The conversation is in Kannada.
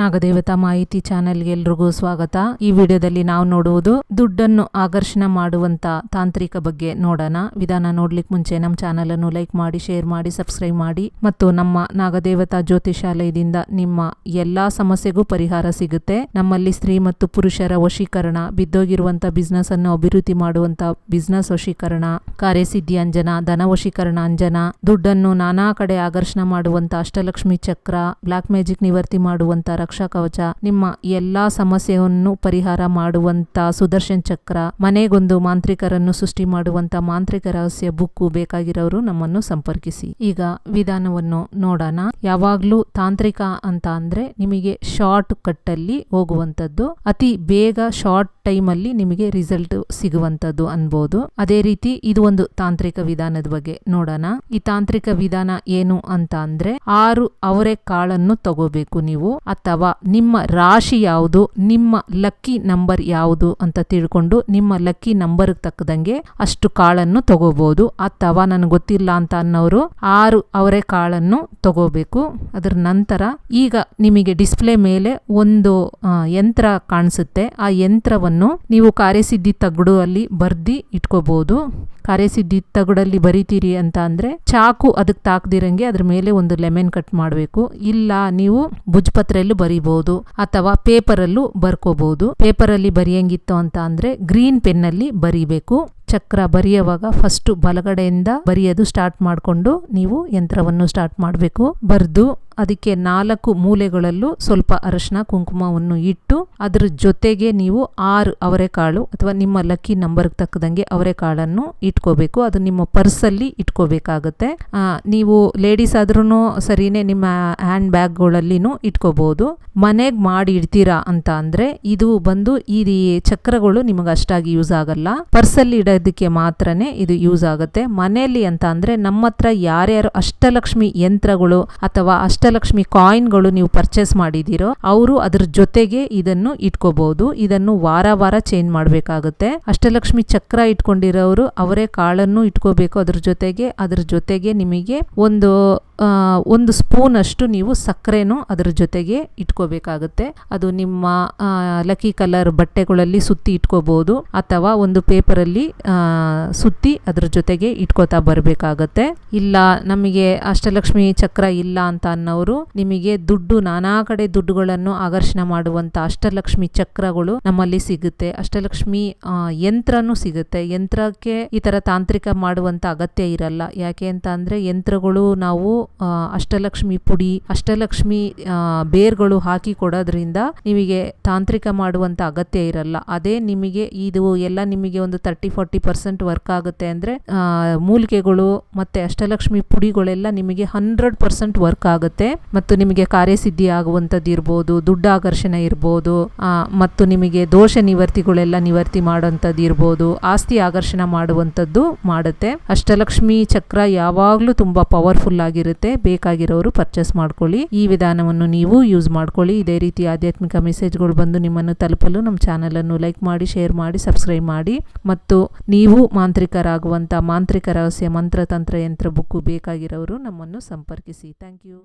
ನಾಗದೇವತಾ ಮಾಹಿತಿ ಚಾನೆಲ್ಗೆ ಎಲ್ರಿಗೂ ಸ್ವಾಗತ. ಈ ವಿಡಿಯೋದಲ್ಲಿ ನಾವು ನೋಡುವುದು ದುಡ್ಡನ್ನು ಆಕರ್ಷಣ ಮಾಡುವಂತ ತಾಂತ್ರಿಕ ಬಗ್ಗೆ ನೋಡೋಣ. ವಿಧಾನ ನೋಡ್ಲಿಕ್ಕೆ ಮುಂಚೆ ನಮ್ಮ ಚಾನೆಲ್ ಅನ್ನು ಲೈಕ್ ಮಾಡಿ, ಶೇರ್ ಮಾಡಿ, ಸಬ್ಸ್ಕ್ರೈಬ್ ಮಾಡಿ ಮತ್ತು ನಮ್ಮ ನಾಗದೇವತಾ ಜ್ಯೋತಿಷಾಲಯದಿಂದ ನಿಮ್ಮ ಎಲ್ಲಾ ಸಮಸ್ಯೆಗೂ ಪರಿಹಾರ ಸಿಗುತ್ತೆ. ನಮ್ಮಲ್ಲಿ ಸ್ತ್ರೀ ಮತ್ತು ಪುರುಷರ ವಶೀಕರಣ, ಬಿದ್ದೋಗಿರುವಂತ ಬಿಸ್ನೆಸ್ ಅನ್ನು ಅಭಿವೃದ್ಧಿ ಮಾಡುವಂತ ಬಿಸ್ನೆಸ್ ವಶೀಕರಣ, ಕಾರ್ಯಸಿದ್ಧಿ ಅಂಜನ, ಧನ ವಶೀಕರಣ ಅಂಜನ, ದುಡ್ಡನ್ನು ನಾನಾ ಕಡೆ ಆಕರ್ಷಣ ಮಾಡುವಂತ ಅಷ್ಟಲಕ್ಷ್ಮಿ ಚಕ್ರ ಬ್ಲಾಕ್ ಮ್ಯಾಜಿಕ್ ನಿವರ್ತಿ ಮಾಡುವಂತ ರಕ್ಷಾ ಕವಚ, ನಿಮ್ಮ ಎಲ್ಲಾ ಸಮಸ್ಯೆಯನ್ನು ಪರಿಹಾರ ಮಾಡುವಂತ ಸುದರ್ಶನ್ ಚಕ್ರ, ಮನೆಗೊಂದು ಮಾಂತ್ರಿಕರನ್ನು ಸೃಷ್ಟಿ ಮಾಡುವಂತ ಮಾಂತ್ರಿಕ ರಹಸ್ಯ ಬುಕ್ಕು ಬೇಕಾಗಿರೋರು ನಮ್ಮನ್ನು ಸಂಪರ್ಕಿಸಿ. ಈಗ ವಿಧಾನವನ್ನು ನೋಡೋಣ. ಯಾವಾಗ್ಲೂ ತಾಂತ್ರಿಕ ಅಂತ ಅಂದ್ರೆ ನಿಮಗೆ ಶಾರ್ಟ್ ಕಟ್ ಅಲ್ಲಿ ಹೋಗುವಂತದ್ದು ಅತಿ ಬೇಗ ಶಾರ್ಟ್ ಟೈಮ್ ಅಲ್ಲಿ ನಿಮಗೆ ರಿಸಲ್ಟ್ ಸಿಗುವಂತದ್ದು ಅನ್ಬೋದು. ಅದೇ ರೀತಿ ಇದು ಒಂದು ತಾಂತ್ರಿಕ ವಿಧಾನದ ಬಗ್ಗೆ ನೋಡೋಣ. ಈ ತಾಂತ್ರಿಕ ವಿಧಾನ ಏನು ಅಂತ ಅಂದ್ರೆ ಆರು ಅವರೆ ಕಾಳನ್ನು ತಗೋಬೇಕು ನೀವು, ಅಥವಾ ನಿಮ್ಮ ರಾಶಿ ಯಾವುದು, ನಿಮ್ಮ ಲಕ್ಕಿ ನಂಬರ್ ಯಾವುದು ಅಂತ ತಿಳ್ಕೊಂಡು ನಿಮ್ಮ ಲಕ್ಕಿ ನಂಬರ್ ತಕ್ಕದಂಗೆ ಅಷ್ಟು ಕಾಳನ್ನು ತಗೋಬಹುದು ಅಥವಾ ನನಗೆ ಗೊತ್ತಿಲ್ಲ ಅಂತ ಅನ್ನೋರು ಆರು ಅವರೆ ಕಾಳನ್ನು ತಗೋಬೇಕು. ಅದರ ನಂತರ ಈಗ ನಿಮಗೆ ಡಿಸ್ಪ್ಲೇ ಮೇಲೆ ಒಂದು ಯಂತ್ರ ಕಾಣಿಸುತ್ತೆ. ಆ ಯಂತ್ರವನ್ನು ನೀವು ಕಾರ್ಯಸಿದ್ಧಿ ತಗಡು ಅಲ್ಲಿ ಬರ್ದಿ ಇಟ್ಕೋಬಹುದು ಕಾರ್ಯಸಿದ್ಧಿ ತಗಡಲ್ಲಿ ಬರಿತೀರಿ ಅಂತ ಅಂದ್ರೆ ಚಾಕು ಅದಕ್ಕೆ ತಾಕ್ದಿರಂಗೆ ಅದ್ರ ಮೇಲೆ ಒಂದು ಲೆಮನ್ ಕಟ್ ಮಾಡಬೇಕು. ಇಲ್ಲ, ನೀವು ಭುಜ್ಪತ್ರೆಯಲ್ಲೂ ಬರಿಬಹುದು ಅಥವಾ ಪೇಪರಲ್ಲೂ ಬರ್ಕೋಬಹುದು ಪೇಪರಲ್ಲಿ ಬರೆಯಂಗಿತ್ತು ಅಂತ ಅಂದ್ರೆ ಗ್ರೀನ್ ಪೆನ್ನಲ್ಲಿ ಬರಿಬೇಕು. ಚಕ್ರ ಬರೆಯುವಾಗ ಫಸ್ಟ್ ಬಲಗಡೆಯಿಂದ ಬರೆಯೋದು ಸ್ಟಾರ್ಟ್ ಮಾಡಿಕೊಂಡು ನೀವು ಯಂತ್ರವನ್ನು ಸ್ಟಾರ್ಟ್ ಮಾಡಬೇಕು. ಬರೆದು ಅದಕ್ಕೆ ನಾಲ್ಕು ಮೂಲೆಗಳಲ್ಲೂ ಸ್ವಲ್ಪ ಅರಶಿನ ಕುಂಕುಮವನ್ನು ಇಟ್ಟು ಅದರ ಜೊತೆಗೆ ನೀವು ಆರು ಅವರೆಕಾಳು ಅಥವಾ ನಿಮ್ಮ ಲಕ್ಕಿ ನಂಬರ್ಗೆ ತಕ್ಕದಂಗೆ ಅವರೆಕಾಳನ್ನು ಇಟ್ಕೋಬೇಕು. ಅದು ನಿಮ್ಮ ಪರ್ಸಲ್ಲಿ ಇಟ್ಕೋಬೇಕಾಗುತ್ತೆ. ನೀವು ಲೇಡೀಸ್ ಆದ್ರೂ ಸರಿನೇ ನಿಮ್ಮ ಹ್ಯಾಂಡ್ ಬ್ಯಾಗ್ಗಳಲ್ಲಿನೂ ಇಟ್ಕೋಬಹುದು ಮನೆಗೆ ಮಾಡಿ ಇಡ್ತೀರಾ ಅಂತ ಅಂದರೆ ಇದು ಬಂದು ಈ ಚಕ್ರಗಳು ನಿಮಗೆ ಅಷ್ಟಾಗಿ ಯೂಸ್ ಆಗಲ್ಲ. ಪರ್ಸಲ್ಲಿ ಇಡೋದಕ್ಕೆ ಮಾತ್ರನೇ ಇದು ಯೂಸ್ ಆಗುತ್ತೆ. ಮನೆಯಲ್ಲಿ ಅಂತ ಅಂದರೆ ನಮ್ಮ ಹತ್ರ ಯಾರ್ಯಾರು ಅಷ್ಟಲಕ್ಷ್ಮಿ ಯಂತ್ರಗಳು ಅಥವಾ ಅಷ್ಟಲಕ್ಷ್ಮಿ ಕಾಯಿನ್ಗಳು ನೀವು ಪರ್ಚೇಸ್ ಮಾಡಿದ್ದೀರೋ, ಅವರು ಅದ್ರ ಜೊತೆಗೆ ಇದನ್ನು ಇಟ್ಕೋಬಹುದು ಇದನ್ನು ವಾರ ವಾರ ಚೇಂಜ್ ಮಾಡಬೇಕಾಗುತ್ತೆ. ಅಷ್ಟಲಕ್ಷ್ಮಿ ಚಕ್ರ ಇಟ್ಕೊಂಡಿರೋರು ಅವರೇ ಕಾಳನ್ನು ಇಟ್ಕೋಬೇಕು ಅದ್ರ ಜೊತೆಗೆ. ಅದ್ರ ಜೊತೆಗೆ ನಿಮಗೆ ಒಂದು ಒಂದು ಸ್ಪೂನ್ ಅಷ್ಟು ನೀವು ಸಕ್ಕರೆನು ಅದರ ಜೊತೆಗೆ ಇಟ್ಕೋಬೇಕಾಗುತ್ತೆ. ಅದು ನಿಮ್ಮ ಲಕ್ಕಿ ಕಲರ್ ಬಟ್ಟೆಗಳಲ್ಲಿ ಸುತ್ತಿ ಇಟ್ಕೋಬಹುದು ಅಥವಾ ಒಂದು ಪೇಪರಲ್ಲಿ ಸುತ್ತಿ ಅದರ ಜೊತೆಗೆ ಇಟ್ಕೋತಾ ಬರಬೇಕಾಗತ್ತೆ. ಇಲ್ಲ, ನಮಗೆ ಅಷ್ಟಲಕ್ಷ್ಮಿ ಚಕ್ರ ಇಲ್ಲ ಅಂತ ಅನ್ನೋರು ನಿಮಗೆ ದುಡ್ಡು, ನಾನಾ ಕಡೆ ದುಡ್ಡುಗಳನ್ನು ಆಕರ್ಷಣೆ ಮಾಡುವಂತ ಅಷ್ಟಲಕ್ಷ್ಮಿ ಚಕ್ರಗಳು ನಮ್ಮಲ್ಲಿ ಸಿಗುತ್ತೆ. ಅಷ್ಟಲಕ್ಷ್ಮಿ ಯಂತ್ರನೂ ಸಿಗುತ್ತೆ. ಯಂತ್ರಕ್ಕೆ ಈ ತರ ತಾಂತ್ರಿಕ ಮಾಡುವಂತ ಅಗತ್ಯ ಇರಲ್ಲ. ಯಾಕೆ ಅಂತ ಅಂದ್ರೆ ಯಂತ್ರಗಳು ನಾವು ಅಷ್ಟಲಕ್ಷ್ಮಿ ಪುಡಿ, ಅಷ್ಟಲಕ್ಷ್ಮಿ ಬೇರ್ಗಳು ಹಾಕಿ ಕೊಡೋದ್ರಿಂದ ನಿಮಗೆ ತಾಂತ್ರಿಕ ಮಾಡುವಂತ ಅಗತ್ಯ ಇರಲ್ಲ. ಅದೇ ನಿಮಗೆ ಇದು ಎಲ್ಲ ನಿಮಗೆ ಒಂದು ತರ್ಟಿ ಫಾರ್ಟಿ ಪರ್ಸೆಂಟ್ ವರ್ಕ್ ಆಗುತ್ತೆ ಅಂದ್ರೆ ಮೂಲಿಕೆಗಳು ಮತ್ತೆ ಅಷ್ಟಲಕ್ಷ್ಮಿ ಪುಡಿಗಳೆಲ್ಲ ನಿಮಗೆ ಹಂಡ್ರೆಡ್ ಪರ್ಸೆಂಟ್ ವರ್ಕ್ ಆಗುತ್ತೆ. ಮತ್ತು ನಿಮಗೆ ಕಾರ್ಯಸಿದ್ಧಿ ಆಗುವಂಥದ್ದು ಇರ್ಬೋದು ದುಡ್ಡು ಆಕರ್ಷಣೆ ಇರ್ಬೋದು ಮತ್ತು ನಿಮಗೆ ದೋಷ ನಿವರ್ತಿಗಳೆಲ್ಲ ನಿವರ್ತಿ ಮಾಡುವಂಥದ್ದು ಇರ್ಬೋದು, ಆಸ್ತಿ ಆಕರ್ಷಣೆ ಮಾಡುವಂಥದ್ದು ಮಾಡುತ್ತೆ. ಅಷ್ಟಲಕ್ಷ್ಮಿ ಚಕ್ರ ಯಾವಾಗಲೂ ತುಂಬ ಪವರ್ಫುಲ್ ಆಗಿರುತ್ತೆ. ಬೇಕಾಗಿರೋರು ಪರ್ಚೇಸ್ ಮಾಡ್ಕೊಳ್ಳಿ. ಈ ವಿಧಾನವನ್ನು ನೀವು ಯೂಸ್ ಮಾಡ್ಕೊಳ್ಳಿ. ಇದೇ ರೀತಿ ಆಧ್ಯಾತ್ಮಿಕ ಮೆಸೇಜ್ಗಳು ಬಂದು ನಿಮ್ಮನ್ನು ತಲುಪಲು ನಮ್ಮ ಚಾನಲನ್ನು ಲೈಕ್ ಮಾಡಿ ಶೇರ್ ಮಾಡಿ ಸಬ್ಸ್ಕ್ರೈಬ್ ಮಾಡಿ. ಮತ್ತು ನೀವು ಮಾಂತ್ರಿಕರಾಗುವಂಥ ಮಾಂತ್ರಿಕ ರಹಸ್ಯ ಮಂತ್ರ, ತಂತ್ರ, ಯಂತ್ರ, ಬುಕ್ಕು ಬೇಕಾಗಿರೋರು ನಮ್ಮನ್ನು ಸಂಪರ್ಕಿಸಿ. Thank you